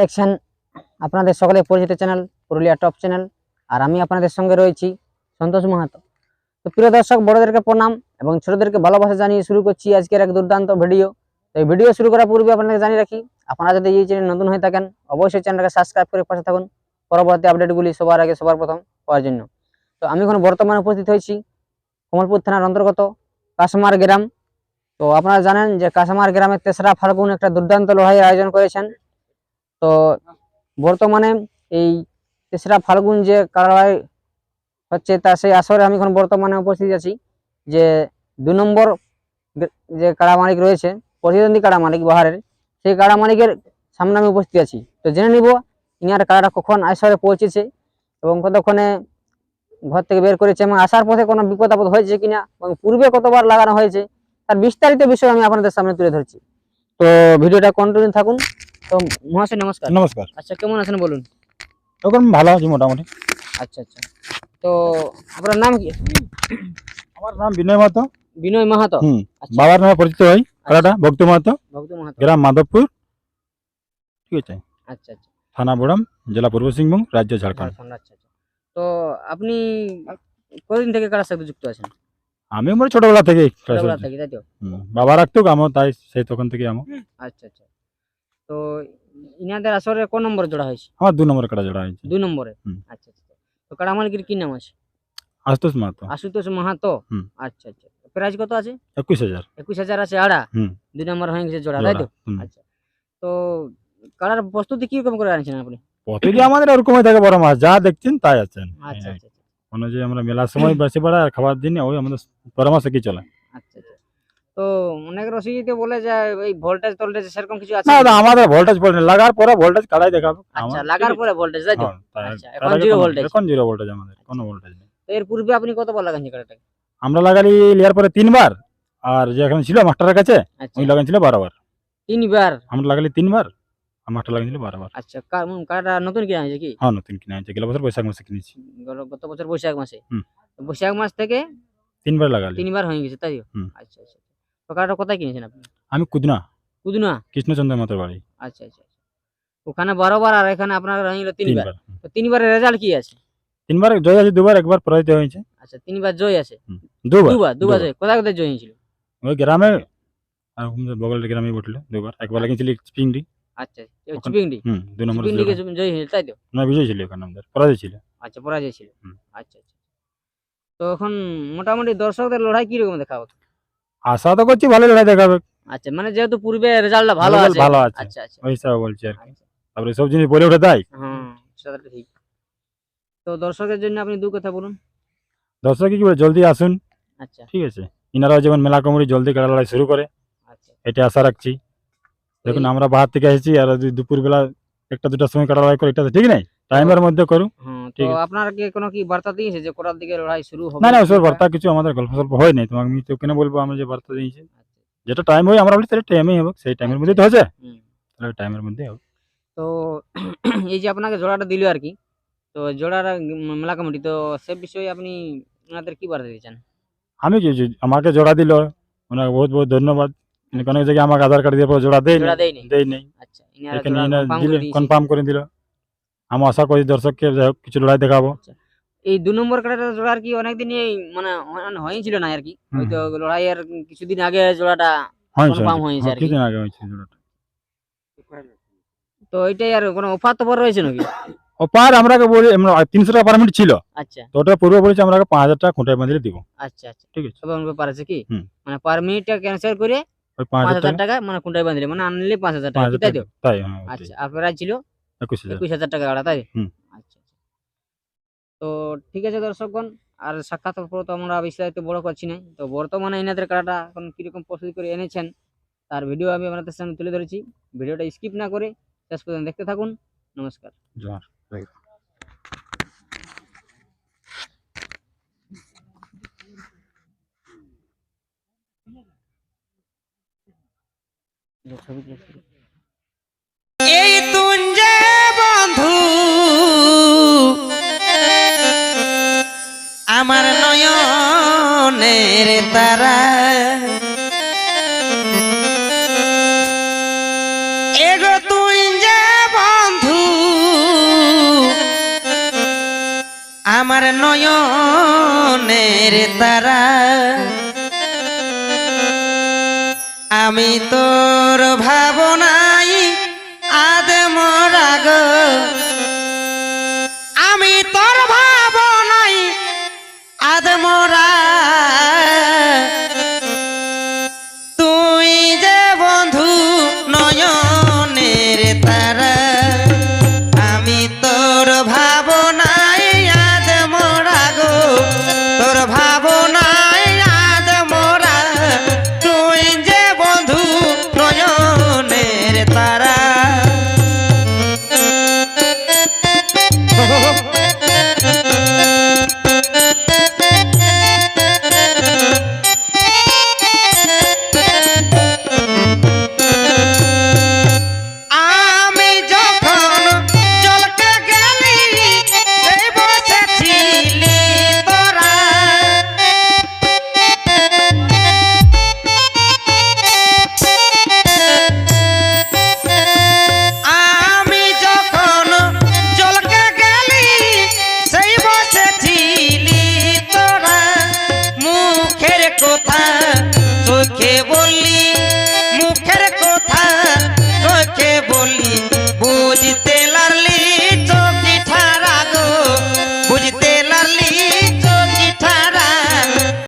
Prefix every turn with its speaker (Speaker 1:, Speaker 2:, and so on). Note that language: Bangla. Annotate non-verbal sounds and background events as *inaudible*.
Speaker 1: দেখছেন আপনাদের সকলে পরিচিত চ্যানেল, পুরুলিয়া টপ চ্যানেল, আর আমি আপনাদের সঙ্গে রয়েছি সন্তোষ মাহাতো। তো প্রিয় দর্শক, বড়দেরকে প্রণাম এবং ছোটদেরকে ভালোবাসা জানিয়ে শুরু করছি আজকের এক দুর্দান্ত ভিডিও। তো এই ভিডিও শুরু করার পূর্বে আপনাদের জানিয়ে রাখি, আপনারা যদি এই চ্যানেল নতুন হয়ে থাকেন, অবশ্যই চ্যানেলটাকে সাবস্ক্রাইব করে পাশে থাকুন। পরবর্তী আপডেটগুলি সবার আগে সবার প্রথম পাওয়ার জন্য। তো আমি এখন বর্তমানে উপস্থিত হয়েছি কমলপুর থানার অন্তর্গত কাশমার গ্রাম। তো আপনারা জানেন যে কাশমার গ্রামের তেসরা ফাল্গুন একটা দুর্দান্ত লড়াইয়ের আয়োজন করেছেন। তো বর্তমানে এই তেসরা ফাল্গুন যে কারাড়াই হচ্ছে তা সেই আসরে আমি এখন বর্তমানে উপস্থিত আছি যে দু নম্বর যে কাড়া মালিক রয়েছে, প্রতিদ্বন্দ্বী কাড়া মালিক বাহারের, সেই কাড়া মালিকের সামনে আমি উপস্থিত আছি। তো জেনে নিব ইনার কাড়াটা কখন আসরে পৌঁছেছে এবং কতক্ষণে ঘর থেকে বের করেছে এবং আসার পথে কোনো বিপদ আপদ হয়েছে কিনা এবং পূর্বে কতবার লাগানো হয়েছে তার বিস্তারিত বিষয় আমি আপনাদের সামনে তুলে ধরছি। তো ভিডিওটা কন্টিনিউ থাকুন। তো মহাশয় নমস্কার।
Speaker 2: নমস্কার।
Speaker 1: আচ্ছা কেমন আছেন বলুন?
Speaker 2: এখন ভালো আছি মোটামুটি।
Speaker 1: আচ্ছা আচ্ছা। তো আপনার নাম কি?
Speaker 2: আমার নাম বিনয় মাহাতো।
Speaker 1: বিনয় মাহাতো? আচ্ছা।
Speaker 2: বাবার নামে পরিচিত হই খেলাটা ভক্ত মাহাতো।
Speaker 1: ভক্ত মাহাতো।
Speaker 2: গ্রাম মাধবপুর। ঠিক আছে।
Speaker 1: আচ্ছা আচ্ছা।
Speaker 2: থানা বড়াম জেলা পূর্ব সিংভূম রাজ্য ঝাড়খণ্ড
Speaker 1: আচ্ছা আচ্ছা। তো আপনি কতদিন থেকে কারার সাথে যুক্ত আছেন?
Speaker 2: আমি আমার ছোটবেলা থেকে
Speaker 1: ছোটবেলা থেকে তাই তো?
Speaker 2: বাবা রাখতো আমার তাই সেই তখন থেকে আমার
Speaker 1: আচ্ছা আচ্ছা। তো ইনাদের আসরে কোন নম্বরে জোড়া হয়েছে?
Speaker 2: আমার দু নম্বর কাটা জোড়া হয়েছে।
Speaker 1: দুই নম্বরে? আচ্ছা আচ্ছা। তো কাড়া মালিকের কি নাম আছে?
Speaker 2: আশুতোষ মাহাতো।
Speaker 1: আশুতোষ মাহাতো? আচ্ছা আচ্ছা। প্রাইজ কত আছে?
Speaker 2: একুশ হাজার।
Speaker 1: একুশ হাজার আছে আড়া। দুই নম্বর হয়ে গেছে জোড়া তাই তো? আচ্ছা। তো কাড়ার প্রস্তুতি কি রকম করে আনছেন আপনি?
Speaker 2: প্রতিদিন আমাদের ওরকমই থাকে বড় মাছ যা দেখছেন তাই আছেন।
Speaker 1: আচ্ছা আচ্ছা আচ্ছা।
Speaker 2: যে আমরা মেলার সময় বেশি পড়া আর খাবার দিনে ওই আমাদের পরামর্শ কি চলে?
Speaker 1: আচ্ছা আচ্ছা। তো অনেক রসিদিতে বলে যে এই ভোল্টেজ টোল্টেজ সেরকম কিছু আছে?
Speaker 2: না না, আমাদের ভোল্টেজ পড়ে লাগার পরে ভোল্টেজ কাড়াই দেখাবে।
Speaker 1: আচ্ছা লাগার পরে ভোল্টেজ তাই তো?
Speaker 2: হ্যাঁ,
Speaker 1: আচ্ছা, এখন
Speaker 2: আগে
Speaker 1: zero
Speaker 2: এখন জিরো ভোল্টেজ আমাদের কোনো ভোল্টেজ নেই।
Speaker 1: তো এর পূর্বে আপনি কতবার কাড়াটাকে
Speaker 2: আমরা লাগালি লিয়ার পরে তিনবার আর যে এখন ছিল মাস্টারের কাছে
Speaker 1: আচ্ছা।
Speaker 2: লাগাইছিল বারোবার
Speaker 1: তিনবার।
Speaker 2: আমরা লাগালি তিনবার। আর মাস্টার লাগাইছিল বারোবার।
Speaker 1: আচ্ছা কা- উম, নতুন কিনা হয়েছে কি?
Speaker 2: হ্যাঁ নতুন কিনে আনছে গেল বছর বৈশাখ মাসে কিনেছি।
Speaker 1: গত- গত বছর বৈশাখ মাসে?
Speaker 2: হুম।
Speaker 1: তো বৈশাখ মাস থেকে
Speaker 2: তিনবার লাগালি।
Speaker 1: তিনবার হয়ে গেছে তাই তো?
Speaker 2: হুম।
Speaker 1: আচ্ছা আচ্ছা তো কাড়াটা কোথায় কিনেছেন আপনি?
Speaker 2: আমি কুদনা।
Speaker 1: কুদনা?
Speaker 2: কৃষ্ণচন্দ্র মাতার বাড়ি।
Speaker 1: আচ্ছা আচ্ছা আচ্ছা। ওখানে বারোবার আর এখানে আপনার হয়ে গেল তিনবার।
Speaker 2: তিনবার। হুম।
Speaker 1: তো তিনবারের রেজাল্ট কি আছে?
Speaker 2: তিনবার জয় আছে দুবার একবার পরাজিত হয়েছে।
Speaker 1: আচ্ছা তিনবার জয় আছে।
Speaker 2: দুবার।
Speaker 1: দুবার দুবার
Speaker 2: দুবার।
Speaker 1: জয়। কোথায় কোথায় জয় হয়েছিল?
Speaker 2: ওই গ্রামে আর বগলের গ্রামে বটলো দুবার। একবার লাগিয়েছিলি চিংড়ি
Speaker 1: আচ্ছা
Speaker 2: হুম নম্বর
Speaker 1: চিপিংডিকে জয় হয়েছিল তাই তো?
Speaker 2: না বিজয় ছিল ওখানে আমাদের পরাজয় ছিল।
Speaker 1: আচ্ছা পরাজয় ছিল। আচ্ছা আচ্ছা তো এখন মোটামুটি দর্শকদের লড়াই কীরকম দেখাবো?
Speaker 2: আশা তো করছি ভালো লড়াই দেখাবে।
Speaker 1: আচ্ছা মানে যেহেতু পূর্বে রেজাল্টটা ভালো আছে।
Speaker 2: ভালো আছে
Speaker 1: আচ্ছা আচ্ছা।
Speaker 2: ওই হিসাবে বলছি আর কি।
Speaker 1: আচ্ছা।
Speaker 2: তারপরে সব জিনিস বলে ওঠে তাই।
Speaker 1: সেটা ঠিক। তো দর্শকের জন্য আপনি দু কথা বলুন।
Speaker 2: দর্শক কি বলে জলদি আসুন।
Speaker 1: আচ্ছা।
Speaker 2: ঠিক আছে। ইনারাও যেমন মেলা কমিটি জলদি কাড়া লড়াই শুরু করে
Speaker 1: আচ্ছা।
Speaker 2: এটা আশা রাখছি। দেখুন আমরা বাহার থেকে এসেছি আর যদি দুপুর বেলা একটা দুটার সময় কাটা লড়াই করে এটা তো ঠিক নাই। টাইমের মধ্যে করু
Speaker 1: হ্যাঁ তো আপনার কি কোনো কি বার্তা দিয়েছে যে দিকে লড়াই শুরু হবে?
Speaker 2: না না ওসব বার্তা কিছু আমাদের গল্প সল্প হয় নাই। তোমাকে আমি তো কেন বলব আমরা যে বার্তা দিয়েছি?
Speaker 1: আচ্ছা,
Speaker 2: যেটা টাইম হয় আমরা বলি সেটা টাইমেই হবে সেই টাইমের মধ্যে তো। তাহলে টাইমের মধ্যে হবে।
Speaker 1: তো *clears throat* এই যে আপনাকে জোড়াটা দিল আর কি তো জোড়াটা মেলা কমিটি তো সে বিষয়ে আপনি ওনাদের কি বার্তা দিয়েছেন?
Speaker 2: আমি কি আমাকে জোড়া দিল ওনাকে বহুত বহুত ধন্যবাদ। অনেক জায়গায় আমাকে আধার কার্ড দিয়ে জোড়া নেই
Speaker 1: আচ্ছা
Speaker 2: এখানে দিলে কনফার্ম করে দিল। আমি আশা করি দর্শককে যাই হোক কিছু লড়াই দেখাবো।
Speaker 1: এই দু নম্বর কাটাটা জোড়া কি অনেকদিন মানে হয়- হয়েছিল না আর কি? হয়তো লড়াইয়ের কিছুদিন আগে জোড়াটা confirm হয়েছে। আর কি।
Speaker 2: কিছুদিন আগে হয়েছে জোড়াটা।
Speaker 1: তো এটাই আর কোনো অফার টফার রয়েছে নাকি? *coughs*
Speaker 2: ওপার আমরা বলি তিনশো টাকা পার মিনিট ছিল।
Speaker 1: আচ্ছা।
Speaker 2: তো ওটা পূর্বে বলেছি আমরা পাঁচ হাজার টাকা খুঁটায় বাঁধিয়ে দিব।
Speaker 1: আচ্ছা আচ্ছা।
Speaker 2: ঠিক আছে।
Speaker 1: ব্যাপার আছে কি? মানে পার মিনিটটা ক্যান্সেল করে
Speaker 2: ওই পাঁচ হাজার টাকা?
Speaker 1: মানে কোনটাই বাঁধলে? মানে আনলে পাঁচ হাজার
Speaker 2: পাঁচ
Speaker 1: টাকা তাই তো?
Speaker 2: তাই হ্যাঁ
Speaker 1: আচ্ছা ছিল?
Speaker 2: একুশ হাজার।
Speaker 1: টাকা তাই আচ্ছা আচ্ছা। তো ঠিক আছে দর্শকগণ আর তো আমরা বিস্তারিত বড় করছি না। তো বর্তমানে এনাদের কাটাটা এখন কীরকম প্রস্তুতি করে এনেছেন তার ভিডিও আমি আপনাদের সামনে তুলে ধরেছি। ভিডিওটা স্কিপ না করে শেষ পর্যন্ত দেখতে থাকুন। নমস্কার।
Speaker 2: জোহার।
Speaker 1: ছবি তুলে শুরু।
Speaker 3: এই তুঞ্জে বন্ধু আমার নয়ন নয়নের তারা। এগো তুই যে বন্ধু আমার নয়নের তারা। আমি তোর ভাবনাই